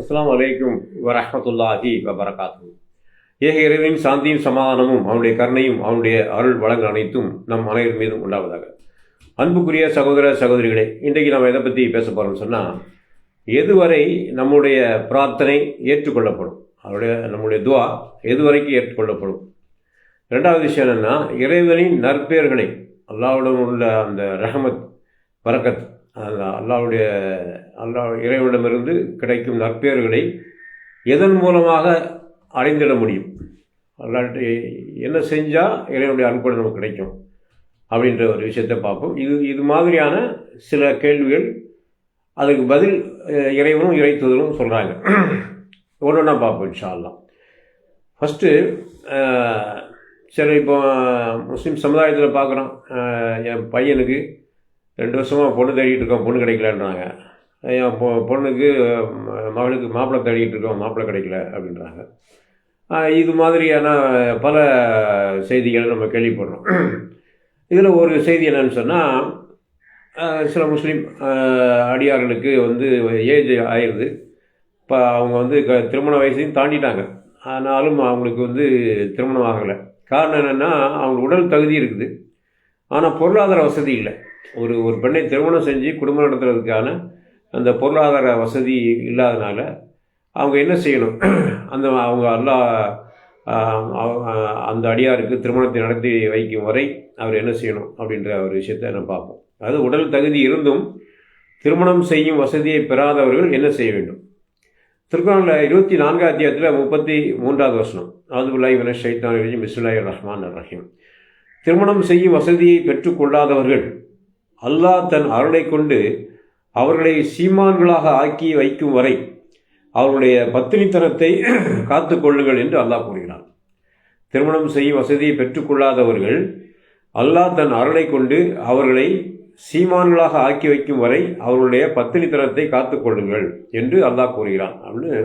அஸ்லாம் வலைக்கும் வரஹ்மத்துல்லாஹி வபரகாத்து ஏக இறைவனின் சாந்தியும் சமாதானமும் அவனுடைய கருணையும் அவனுடைய அருள் வளங்கள் அனைத்தும் நம் அனைவர் மீதும் உண்டாவதாக. அன்புக்குரிய சகோதர சகோதரிகளே இன்றைக்கு நம்ம எதை பற்றி பேச போகிறோம்னு சொன்னால் எதுவரை நம்முடைய பிரார்த்தனை ஏற்றுக்கொள்ளப்படும்? அவருடைய நம்முடைய துவா எதுவரைக்கும் ஏற்றுக்கொள்ளப்படும்? ரெண்டாவது விஷயம் என்னென்னா இறைவனின் நற்பெயர்களை அல்லாவுடன் உள்ள அந்த ரஹமத் பறக்கத் அல்லாவுடைய அல்லா இறைவனிடமிருந்து கிடைக்கும் நற்பேறுகளை எதன் மூலமாக அடைந்திட முடியும்? அல்லாட்டு என்ன செஞ்சால் இறைவனுடைய அன்புடன் நமக்கு கிடைக்கும்? அப்படின்ற ஒரு விஷயத்தை பார்ப்போம். இது இது மாதிரியான சில கேள்விகள் அதுக்கு பதில் இறைவனும் இறை தூதரும் சொல்கிறாங்க ஒன்று ஒன்றா பார்ப்போம் இன்ஷால்லாம் ஃபஸ்ட்டு சரி இப்போ முஸ்லீம் சமுதாயத்தில் பார்க்குறோம். என் பையனுக்கு ரெண்டு வருஷமாக பொண்ணு தேடிட்டு இருக்கோம் பொண்ணு கிடைக்கலன்றாங்க. என் பொ பொண்ணுக்கு மகளுக்கு மாப்பிள்ளை தேடிட்டு இருக்கோம் மாப்பிள்ளை கிடைக்கல அப்படின்றாங்க. இது மாதிரியான பல செய்திகளை நம்ம கேள்விப்படுறோம். இதில் ஒரு செய்தி என்னன்னு சொன்னால் சில முஸ்லீம் அடியார்களுக்கு வந்து ஏஜ் ஆயிடுது இப்போ அவங்க வந்து க திருமண வயசையும் தாண்டிட்டாங்க. ஆனாலும் அவங்களுக்கு வந்து திருமணம் ஆகலை. காரணம் என்னென்னா அவங்க உடல் தகுதி இருக்குது. ஆனால் பொருளாதார வசதி இல்லை. ஒரு ஒரு பெண்ணை திருமணம் செஞ்சு குடும்பம் நடத்துறதுக்கான அந்த பொருளாதார வசதி இல்லாதனால அவங்க என்ன செய்யணும்? அந்த அவங்க அல்லா அந்த அடியாருக்கு திருமணத்தை நடத்தி வைக்கும் வரை அவர் என்ன செய்யணும் அப்படின்ற ஒரு விஷயத்தை நம்ம பார்ப்போம். அதாவது உடல் தகுதி இருந்தும் திருமணம் செய்யும் வசதியை பெறாதவர்கள் என்ன செய்ய வேண்டும்? திருக்குறளில் இருபத்தி நான்காம் அத்தியாயத்தில் முப்பத்தி மூன்றாவது வசனம். அவுதுபுல்லாஹி மின ஷைத்தான் ரஜீம். பிஸ்மில்லாஹி ரஹ்மான் ரஹீம். திருமணம் செய்யும் வசதியை பெற்றுக்கொள்ளாதவர்கள் அல்லாஹ் தன் அருளை கொண்டு அவர்களை சீமான்களாக ஆக்கி வைக்கும் வரை அவர்களுடைய பத்தினித்தனத்தை காத்து கொள்ளுங்கள் என்று அல்லாஹ் கூறுகிறான். திருமணம் செய்யும் வசதியை பெற்றுக்கொள்ளாதவர்கள் அல்லாஹ் தன் அருளை கொண்டு அவர்களை சீமான்களாக ஆக்கி வைக்கும் வரை அவர்களுடைய பத்தினித்தனத்தை காத்து கொள்ளுங்கள் என்று அல்லாஹ் கூறுகிறான். அப்படின்னு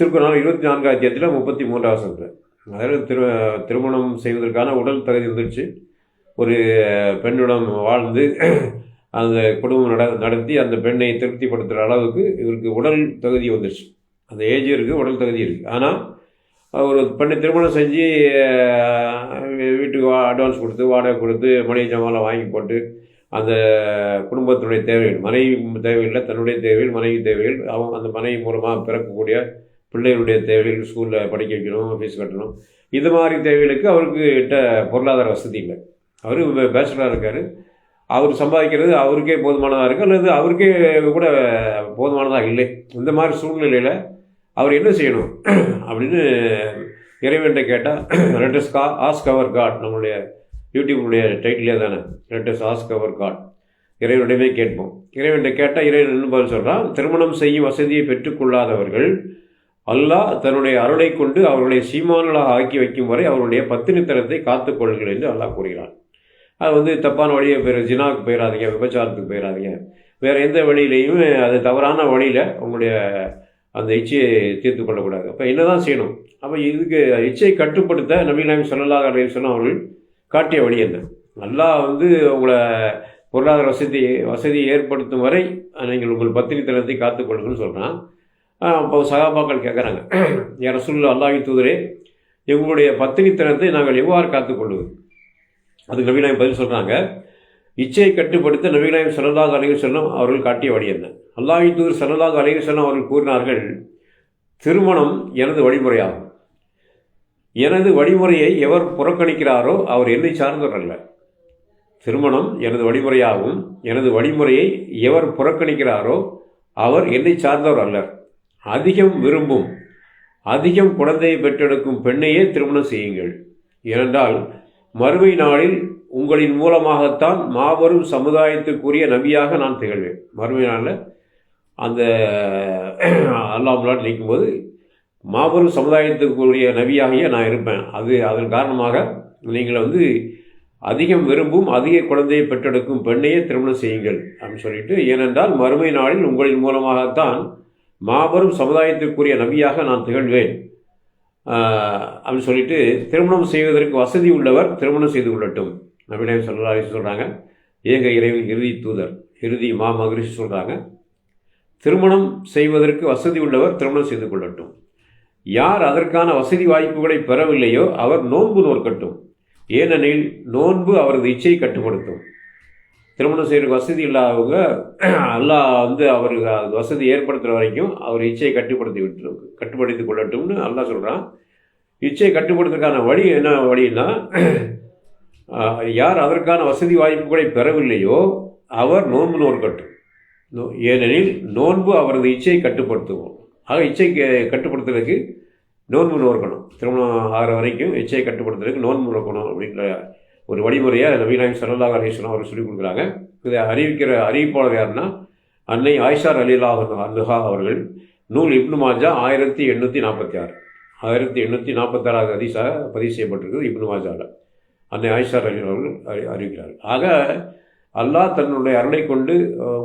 திருக்குறள் இருபத்தி நான்காம் அத்தியாயத்தில் முப்பத்தி மூன்றாவது சொல்கிறேன் அதாவது திரு திருமணம் செய்வதற்கான உடல் தகுதி வந்துடுச்சு. ஒரு பெண்ணுடன் வாழ்ந்து அந்த குடும்பம் நட நடத்தி அந்த பெண்ணை திருப்திப்படுத்துகிற அளவுக்கு இவருக்கு உடல் தகுதி வந்துடுச்சு. அந்த ஏஜ் இருக்குது உடல் தகுதி இருக்குது ஆனால் ஒரு பெண்ணை திருமணம் செஞ்சு வீட்டுக்கு வா அட்வான்ஸ் கொடுத்து வாடகை கொடுத்து மளிகை ஜாமான்லாம் வாங்கி போட்டு அந்த குடும்பத்தினுடைய தேவைகள் மனைவி தேவைகளில் தன்னுடைய தேவைகள் மனைவி தேவைகள் அவங்க அந்த மனைவி மூலமாக பிறக்கக்கூடிய பிள்ளைகளுடைய தேவைகள் ஸ்கூலில் படிக்க வைக்கணும் ஃபீஸ் கட்டணும். இது மாதிரி தேவைகளுக்கு அவருக்கு கிட்ட பொருளாதார வசதி இல்லை. அவர் பேச்சுலராக இருக்கார். அவர் சம்பாதிக்கிறது அவருக்கே போதுமானதாக இருக்குது அல்லது அவருக்கே கூட போதுமானதாக இல்லை. இந்த மாதிரி சூழ்நிலையில் அவர் என்ன செய்யணும்? அப்படின்னு இறைவன்கிட்ட கேட்டால் லெட்டஸ் கா ஆஸ்க் அவர் காட் நம்மளுடைய யூடியூபுடைய டைட்டிலே தானே. லெட்டஸ் ஆஸ்க் அவர் காட் இறைவனிடமே கேட்போம். இறைவன்கிட்ட கேட்டால் இறைவன் என்ன பதில் சொல்கிறான் திருமணம் செய்யும் வசதியை பெற்றுக்கொள்ளாதவர்கள் அல்லாஹ் தன்னுடைய அருளை கொண்டு அவர்களை சீமான்களாக ஆக்கி வைக்கும் வரை அவருடைய பத்தினித்தனத்தை காத்துக் கொள்ளுங்கள் என்று அல்லாஹ் கூறுகிறான். அது வந்து தப்பான வழியை போயிரு ஜினாவுக்கு போயிடாதீங்க விபச்சாரத்துக்கு போயிடாதீங்க வேறு எந்த வழியிலையும் அது தவறான வழியில் உங்களுடைய அந்த இச்சையை தீர்த்து கொள்ளக்கூடாது. அப்போ என்ன தான் செய்யணும்? அப்போ இதுக்கு இச்சையை கட்டுப்படுத்த நபீனாமி சொல்லலாக சொன்ன அவர்கள் காட்டிய வழி என்ன? அல்லாஹ் வந்து உங்களை பொருளாதார வசதி வசதியை ஏற்படுத்தும் வரை நீங்கள் உங்கள் பத்தினித்தனத்தை காத்துக்கொள்ளுங்கன்னு சொல்கிறான் அப்போ சகாபாக்கள் கேட்குறாங்க யார் ரசூல் அல்லாஹி தூதரே எங்களுடைய பத்தினித்தனத்தை நாங்கள் எவ்வாறு காத்துக்கொள்வது அதுக்கு நவீனாயம் பதில் சொல்கிறாங்க இச்சையை கட்டுப்படுத்த நவீனாயம் சரதாக அலைஹி செல்லும் அவர்கள் காட்டிய வழி என்ன? அல்லாஹி தூதர் சல்லல்லாஹு அலைஹி செல்லும் அவர்கள் கூறினார்கள் திருமணம் எனது வழிமுறையாகும். எனது வழிமுறையை எவர் புறக்கணிக்கிறாரோ அவர் என்னை சார்ந்தவர் அல்ல. திருமணம் எனது வழிமுறையாகும். எனது வழிமுறையை எவர் புறக்கணிக்கிறாரோ அவர் என்னை சார்ந்தவர் அல்லர். அதிகம் விரும்பும் அதிகம் குழந்தையை பெற்றெடுக்கும் பெண்ணையே திருமணம் செய்யுங்கள். ஏனென்றால் மறுமை நாளில் உங்களின் மூலமாகத்தான் மாபெரும் சமுதாயத்துக்குரிய நபியாக நான் திகழ்வேன். மறுமை நாளில் அந்த அல்லாஹ் நிற்கும்போது மாபெரும் சமுதாயத்துக்குரிய நபியாகிய நான் இருப்பேன். அது அதன் காரணமாக நீங்கள் வந்து அதிகம் விரும்பும் அதிக குழந்தையை பெற்றெடுக்கும் பெண்ணையே திருமணம் செய்யுங்கள் அப்படின்னு சொல்லிட்டு ஏனென்றால் மறுமை நாளில் உங்களின் மூலமாகத்தான் மாபெரும் சமுதாயத்திற்குரிய நபியாக நான் திகழ்வேன். அப்படின்னு சொல்லிட்டு திருமணம் செய்வதற்கு வசதி உள்ளவர் திருமணம் செய்து கொள்ளட்டும். நபிநாயகம் சொல்லலாம் சொல்கிறாங்க ஏக இறைவன் இறுதி தூதர் இறுதி மா மகரிஷி சொல்கிறாங்க திருமணம் செய்வதற்கு வசதி உள்ளவர் திருமணம் செய்து கொள்ளட்டும். யார் அதற்கான வசதி வாய்ப்புகளை பெறவில்லையோ அவர் நோன்பு நோக்கட்டும் ஏனெனில் நோன்பு அவரது இச்சையை கட்டுப்படுத்தும். திருமணம் செய்கிற வசதி இல்லாதவங்க அல்லாஹ் வந்து அவருக்கு அது வசதி ஏற்படுத்துகிற வரைக்கும் அவர் இச்சையை கட்டுப்படுத்தி விட்டு கட்டுப்படுத்தி கொள்ளட்டும்னு அல்லாஹ் சொல்கிறான் இச்சையை கட்டுப்படுத்துறதுக்கான வழி என்ன வழின்னா யார் அதற்கான வசதி வாய்ப்புகளை பெறவில்லையோ அவர் நோன்பு நோக்கட்டும் நோ- ஏனெனில் நோன்பு அவரது இச்சையை கட்டுப்படுத்துவோம் ஆக இச்சை கட்டுப்படுத்துறதுக்கு நோன்பு நோக்கணும் திருமணம் ஆகிற வரைக்கும் இச்சையை கட்டுப்படுத்துறதுக்கு நோன்பு நோக்கணும் அப்படின்ற ஒரு வழிமுறையை நவீனாயம் சல்லாஹ் அலிஸ்லாம் அவர் சொல்லிக் கொடுக்குறாங்க. இதை அறிவிக்கிற அறிவிப்பாளர் யாருன்னா அன்னை ஆயிஷார் அலிலா அல்லுஹா அவர்கள். நூல் இப்னு மாஜா ஆயிரத்தி எண்ணூற்றி நாற்பத்தி ஆறு ஆயிரத்தி எண்ணூற்றி நாற்பத்தாறாவது அதிசாக பதிவு செய்யப்பட்டிருக்கிறது இப்னு மாஜாவில் அன்னை ஆயிஷார் அலி அவர்கள் அறி அறிவிக்கிறார் ஆக அல்லாஹ் தன்னுடைய அருளை கொண்டு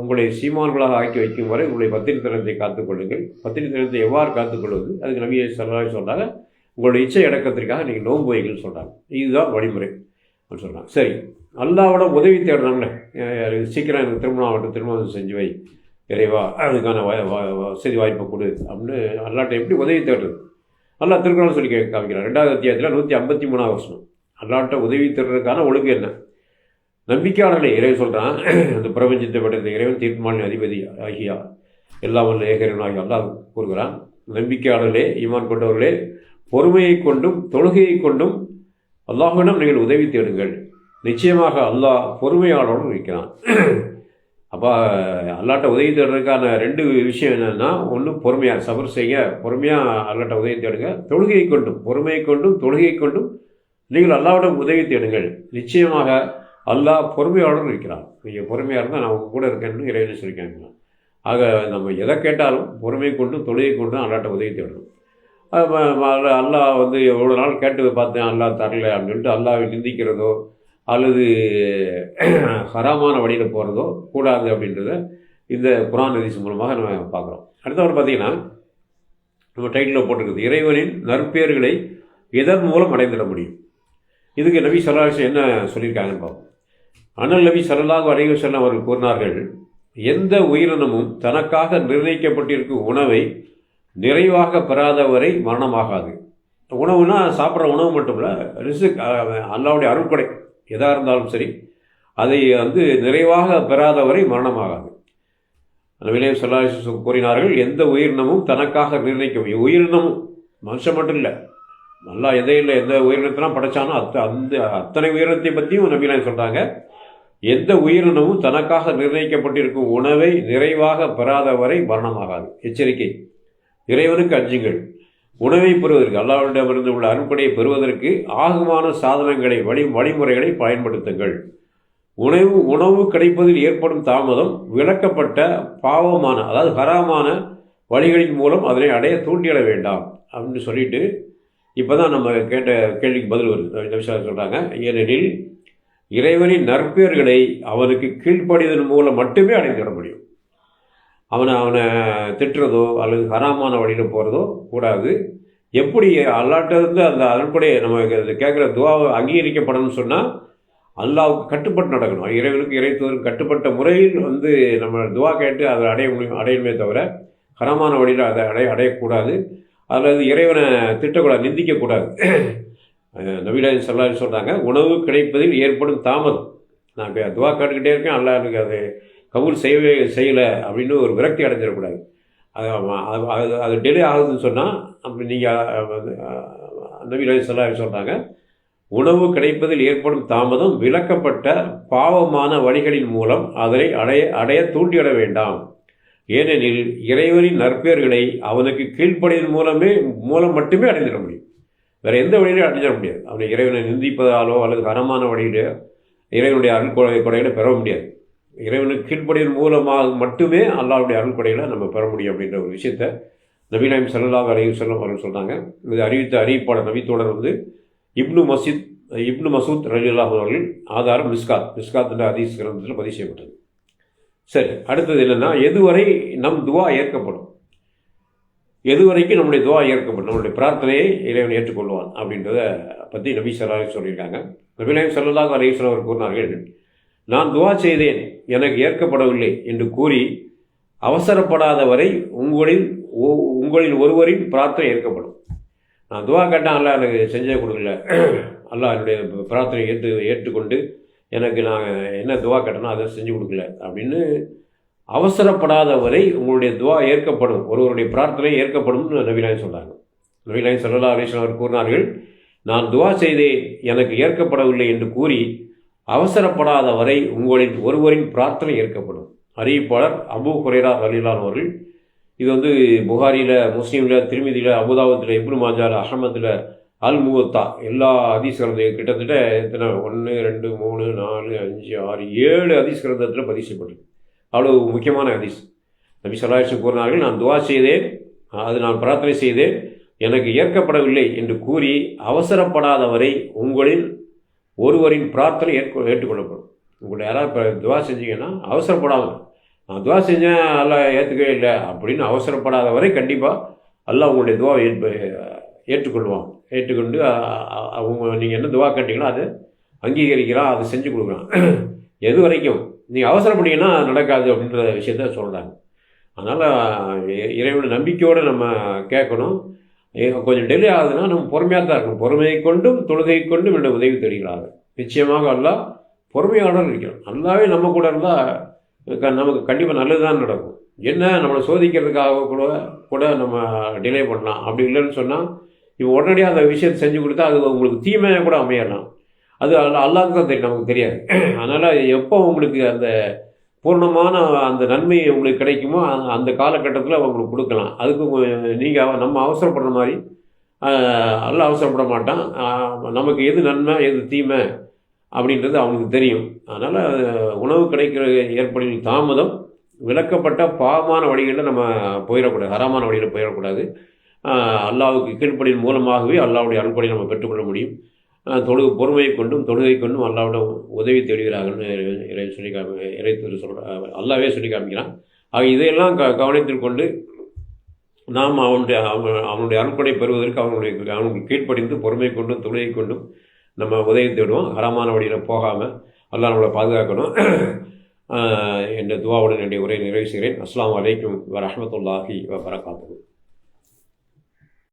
உங்களுடைய உங்களை சீமான்களாக ஆக்கி வைக்கும் வரை உங்களுடைய பத்திரித்தனத்தை தினத்தை காத்துக்கொள்ளுங்கள் பத்திரித்தனத்தை தினத்தை எவ்வாறு காத்துக்கொள்வது அதுக்கு நபியை சொல்லலாக சொன்னாங்க உங்களுடைய இச்சை இடக்கத்திற்காக நீங்கள் நோன்பு வைங்கன்னு சொல்கிறாங்க இதுதான் வழிமுறை. அப்படின்னு சொல்கிறான் சரி அல்லாவோட உதவி தேடுறாங்களே சீக்கிரம் எனக்கு திருமணம் ஆகட்டும் திருமணம் செஞ்சு வை. இறைவா அதுக்கான வ- வசதி வாய்ப்பை கொடு. அப்படின்னு அல்லாட்ட எப்படி உதவி தேடுறது? அல்லாஹ் திருக்குறள் சொல்லி கே- காமிக்கிறான். ரெண்டாவது அத்தியாயத்தில் நூற்றி ஐம்பத்தி மூணாவது வருஷம் அல்லாட்ட உதவி தேடுறதுக்கான ஒழுங்கு என்ன? நம்பிக்கையாளர்களே இறைவன் சொல்கிறான் அந்த பிரபஞ்சத்தை படைத்த இறைவன் தீர்மானின் அதிபதி ஆகியா. எல்லாம் வல்ல ஏகரன் ஆகிய அல்லாஹ் கூறுகிறான் நம்பிக்கையாளர்களே ஈமான் கொண்டவர்களே பொறுமையை கொண்டும் தொழுகையை கொண்டும் அல்லாஹுவிடம் நீங்கள் உதவி தேடுங்கள். நிச்சயமாக அல்லாஹ் பொறுமையாளரும் இருக்கிறான். அப்போ அல்லாட்ட உதவி தேடுறதுக்கான ரெண்டு விஷயம் என்னென்னா ஒன்று பொறுமையாக சபர் செய்ய பொறுமையாக அல்லாட்ட உதவி தேடுங்க. தொழுகையை கொண்டும் பொறுமையை கொண்டும் தொழுகையை கொண்டும் நீங்கள் அல்லாவிடம் உதவி தேடுங்கள். நிச்சயமாக அல்லாஹ் பொறுமையாளரும் இருக்கிறான். நீங்கள் பொறுமையாக இருந்தால் நான் உங்கள் கூட இருக்கேன்னு இறைவன் சொல்லியிருக்காங்க. ஆக நம்ம எதை கேட்டாலும் பொறுமை கொண்டும் தொழுகை கொண்டும் அல்லாட்ட உதவி தேடணும். அல்லாஹ் வந்து எவ்வளோ நாள் கேட்டு பார்த்தேன் அல்லாஹ் தரல அப்படின்ட்டு அல்லாவை நிந்திக்கிறதோ அல்லது ஹராமான வழியில் போகிறதோ கூடாது அப்படின்றத இந்த குரான் ஹதீஸ் மூலமாக நம்ம பார்க்குறோம். அடுத்தவர் பார்த்தீங்கன்னா நம்ம டைட்டிலில் போட்டிருக்குது இறைவனின் நற்பெயர்களை எதன் மூலம் அடைந்திட முடியும்? இதுக்கு நபி சல்லாஹ் என்ன சொல்லியிருக்காங்கன்னு பார்ப்போம். அண்ணல் நபி சல்லாஹ் அடைவு வஸல்லம் அவர்கள் கூறினார்கள் எந்த உயிரினமும் தனக்காக நிர்ணயிக்கப்பட்டிருக்கும் உணவை நிறைவாக பெறாதவரை மரணமாகாது. உணவுனா சாப்பிட்ற உணவு மட்டும் இல்லை ரிசுக் அல்லாவுடைய அருட்கொடை எதாக இருந்தாலும் சரி அதை வந்து நிறைவாக பெறாதவரை மரணமாகாது. நபிலே சொல்லாசி கூறினார்கள் எந்த உயிரினமும் தனக்காக நிர்ணயிக்க உயிரினமும் மனுஷன் மட்டும் இல்லை நல்லா எதையில் எந்த உயிரினத்தெல்லாம் படைச்சானோ அத்த அந்த அத்தனை உயிரினத்தை பற்றியும் நபிலாம் சொல்கிறாங்க எந்த உயிரினமும் தனக்காக நிர்ணயிக்கப்பட்டிருக்கும் உணவை நிறைவாக பெறாதவரை மரணமாகாது. எச்சரிக்கை. இறைவனுக்கு அஞ்சுங்கள். உணவை பெறுவதற்கு அல்லாவிடமிருந்து உள்ள அன்படையை பெறுவதற்கு ஆகமான சாதனங்களை வழி வழிமுறைகளை பயன்படுத்துங்கள். உணவு உணவு கிடைப்பதில் ஏற்படும் தாமதம் விளக்கப்பட்ட பாவமான அதாவது ஹராமான வழிகளின் மூலம் அதனை அடைய தூண்டியிட வேண்டாம் அப்படின்னு சொல்லிட்டு இப்போ தான் நம்ம கேட்ட கேள்விக்கு பதில் வருது. நபிசார் சொல்கிறாங்க ஏனெனில் இறைவனின் நற்பேர்களை அவனுக்கு கீழ்ப்படிதன் மூலம் மட்டுமே அடைந்துவிட முடியும். அவனை அவனை திட்டுறதோ அல்லது ஹராமான வழியில் போகிறதோ கூடாது. எப்படி அல்லாட்டிருந்து அந்த அதன்படி நம்ம கேட்குற துவாவை அங்கீகரிக்கப்படணும்னு சொன்னால் அல்லாவுக்கு கட்டுப்பட்டு நடக்கணும். இறைவனுக்கு இறைத்துவதற்கு கட்டுப்பட்ட முறையில் வந்து நம்ம துவா கேட்டு அதை அடைய முடியும் அடையணுமே தவிர ஹரமான வழியில் அதை அடைய அடையக்கூடாது. அல்லது இறைவனை திட்டக்கூடாது நிந்திக்கக்கூடாது. நவீன சொல்லாது சொல்கிறாங்க உணவு கிடைப்பதில் ஏற்படும் தாமதம். நான் இப்போ துவா கேட்டுக்கிட்டே இருக்கேன் அல்லா எனக்கு அது கபூல் செய்யவே செய்யலை அப்படின்னு ஒரு விரக்தி அடைஞ்சிடக்கூடாது அது அது அது டிலே ஆகுதுன்னு சொன்னால் அப்படி நீங்கள் நவீன சொல்லாது சொல்கிறாங்க உணவு கிடைப்பதில் ஏற்படும் தாமதம் விளக்கப்பட்ட பாவமான வழிகளின் மூலம் அதனை அடைய அடைய தூண்டிவிட வேண்டாம். ஏனெனில் இறைவனின் நற்பெயர்களை அவனுக்கு கீழ்ப்படையின் மூலமே மூலம் மட்டுமே அடைந்திட முடியும். வேறு எந்த வழியிலும் அடைஞ்சிட முடியாது. அவனை இறைவனை நிந்திப்பதாலோ அல்லது கனமான வழியிலோ இறைவனுடைய அருள் கொடைகளை பெற முடியாது. இறைவனுக்கு கீழ்ப்படியின் மூலமாக மட்டுமே அல்லாவுடைய அருள்படைகளை நம்ம பெற முடியும் அப்படின்ற ஒரு விஷயத்த நபீனாயம் சல்லாஹ் அலைஹி செல்லம் அவர்கள் சொன்னாங்க. இது அறிவித்த அறிவிப்பாளர் நபித்தோடர் வந்து இப்னு மசீத் இப்னு மசூத் ரலிலாஹ் அவர்கள் ஆதாரம் மிஸ்காத். மிஸ்காத் என்ற அதீஸ் கிரந்தத்தில் பதிவு செய்யப்பட்டது. சரி அடுத்தது என்னென்னா எதுவரை நம் துவா ஏற்கப்படும்? எதுவரைக்கும் நம்முடைய துவா ஏற்கப்படும்? நம்முடைய பிரார்த்தனையை இறைவன் ஏற்றுக்கொள்வான் அப்படின்றத பற்றி நபி சல்லாஹ் சொல்லியிருக்காங்க. நபிநாயம் சல்லாஹ் அலையம் அவர் கூறினார்கள் நான் துவா செய்தேன் எனக்கு ஏற்கப்படவில்லை என்று கூறி அவசரப்படாத வரை உங்களில் உங்களில் ஒருவரின் பிரார்த்தனை ஏற்கப்படும். நான் துவா கேட்டேன் அல்லா எனக்கு செஞ்சே கொடுக்கல. அல்லாஹ் என்னுடைய பிரார்த்தனை ஏற்று ஏற்றுக்கொண்டு எனக்கு நான் என்ன துவா கேட்டனோ அதை செஞ்சு கொடுக்கல அப்படின்னு அவசரப்படாத வரை உங்களுடைய துவா ஏற்கப்படும் ஒருவருடைய பிரார்த்தனை ஏற்கப்படும்னு நபிலாய் சொன்னாங்க நபிலாய் சல்லா அலிஸ்லாம் அவர் கூறினார்கள் நான் துவா செய்தேன் எனக்கு ஏற்கப்படவில்லை என்று கூறி அவசரப்படாத வரை உங்களின் ஒருவரின் பிரார்த்தனை ஏற்கப்படும். அறிவிப்பாளர் அபு குரேரா அலிலான் அவர்கள் இது வந்து புகாரியில் முஸ்லீமில் திருமதியில் அபுதாபத்தில் இப்னு மாஜால அஹமதில் அல் முகத்தா எல்லா ஹதீஸ் கிட்டத்தட்ட எத்தனை? ஒன்று ரெண்டு மூணு நாலு அஞ்சு ஆறு ஏழு ஹதீஸ் கிரந்தத்தில் பதிவு செய்யப்பட்டிருக்கு அவ்வளவு முக்கியமான அதிஸ் நபி சொல்லாஹம் கூறினார்கள் நான் துவா செய்தேன் அது நான் பிரார்த்தனை செய்தேன் எனக்கு ஏற்கப்படவில்லை என்று கூறி அவசரப்படாத வரை ஒருவரின் பிரார்த்தனை ஏற்க ஏற்றுக்கொள்ளப்படும். உங்களை யாராவது இப்போ துவா செஞ்சீங்கன்னா அவசரப்படாமல் நான் துவா செஞ்சேன் எல்லாம் ஏற்றுக்கவே இல்லை அப்படின்னு அவசரப்படாத வரை கண்டிப்பாக எல்லாம் உங்களுடைய துவாவை ஏற்ப ஏற்றுக்கொள்வான். ஏற்றுக்கொண்டு அவங்க நீங்கள் என்ன துவா கேட்டிங்களோ அதை அங்கீகரிக்கிறான் அதை செஞ்சு கொடுக்குறான். எது வரைக்கும்? நீங்கள் அவசரப்பட்டீங்கன்னா நடக்காது அப்படின்ற விஷயத்த சொல்கிறாங்க அதனால் இறைவனை நம்பிக்கையோடு நம்ம கேட்கணும். கொஞ்சம் டிலே ஆகுதுன்னா நம்ம பொறுமையாக தான் இருக்கணும். பொறுமையை கொண்டும் தொழுகை கொண்டும் என்னுடைய உதவி தேடுகிறார்கள். நிச்சயமாக அல்லா பொறுமையாளர் இருக்கிறோம் நல்லாவே நம்ம கூட இருந்தால் நமக்கு கண்டிப்பாக நல்லது தான் நடக்கும். என்ன நம்மளை சோதிக்கிறதுக்காக கூட கூட நம்ம டிலே பண்ணலாம். அப்படி இல்லைன்னு சொன்னால் இப்போ உடனடியாக அந்த விஷயத்தை செஞ்சு கொடுத்தா அது உங்களுக்கு தீமையாக கூட அமையலாம். அது அல்ல தான் தெரியும் நமக்கு தெரியாது. அதனால் எப்போ உங்களுக்கு அந்த பூர்ணமான அந்த நன்மை உங்களுக்கு கிடைக்குமோ அந்த- அந்த காலகட்டத்தில் உங்களுக்கு கொடுக்கலாம். அதுக்கு நீங்கள் நம்ம அவசரப்படுற மாதிரி அல்ல அவசரப்பட மாட்டான். நமக்கு எது நன்மை எது தீமை அப்படின்றது அவனுக்கு தெரியும். அதனால் உணவு கிடைக்கிற ஏற்படும் தாமதம் விளக்கப்பட்ட பாவமான வழிகளில் நம்ம போயிடக்கூடாது ஹராமான வழியில் போயிடக்கூடாது. அல்லாவுக்கு கீழ்ப்படியின் மூலமாகவே அல்லாவுடைய அன்படி நம்ம பெற்றுக்கொள்ள முடியும். தொழுகு பொறுமையை கொண்டும் தொழுகை கொண்டும் அல்லாவோட உதவி தேடுகிறார்கள்னு இறை சொல்லி காமி இறை சொல்கிற அல்லாவே சொல்லி காமிக்கிறான். ஆக இதையெல்லாம் க கவனத்தில் கொண்டு நாம் அவனுடைய அவன் அவனுடைய அருள்கொடை பெறுவதற்கு அவனுடைய அவனுக்கு கீழ்ப்படிந்து பொறுமை கொண்டும் தொழுகை கொண்டும் நம்ம உதவி தேடுவோம். ஹரமான வழியில் போகாமல் அல்லா நம்மளை பாதுகாக்கணும். என்ற துவாவுடன் என்னுடைய உரையை நிறைவு செய்கிறேன். அஸ்லாம் வலைக்கும் வரஹ்மத்துல்லாஹி வரகாத்து